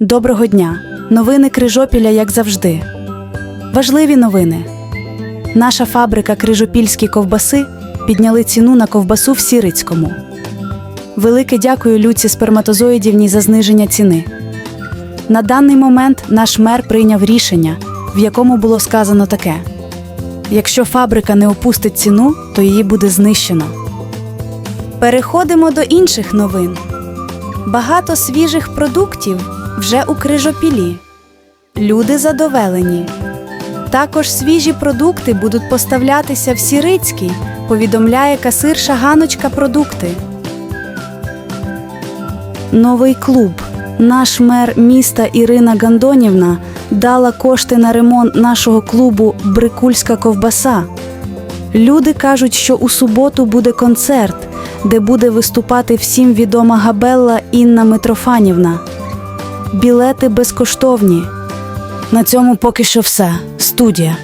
Доброго дня! Новини Крижопіля, як завжди. Важливі новини. Наша фабрика Крижопільські ковбаси підняли ціну на ковбасу в Сірицькому. Велике дякую Люці сперматозоїдівній за зниження ціни. На даний момент наш мер прийняв рішення, в якому було сказано таке: якщо фабрика не опустить ціну, то її буде знищено. Переходимо до інших новин. Багато свіжих продуктів вже у крижопілі. Люди задовелені. Також свіжі продукти будуть поставлятися в Сірицький, повідомляє касирша Ганочка Продукти. Новий клуб. Наш мер міста Ірина Гандонівна дала кошти на ремонт нашого клубу Брикульська ковбаса. Люди кажуть, що у суботу буде концерт, де буде виступати всім відома габелла Інна Митрофанівна. Білети безкоштовні. На цьому поки що все. Студія.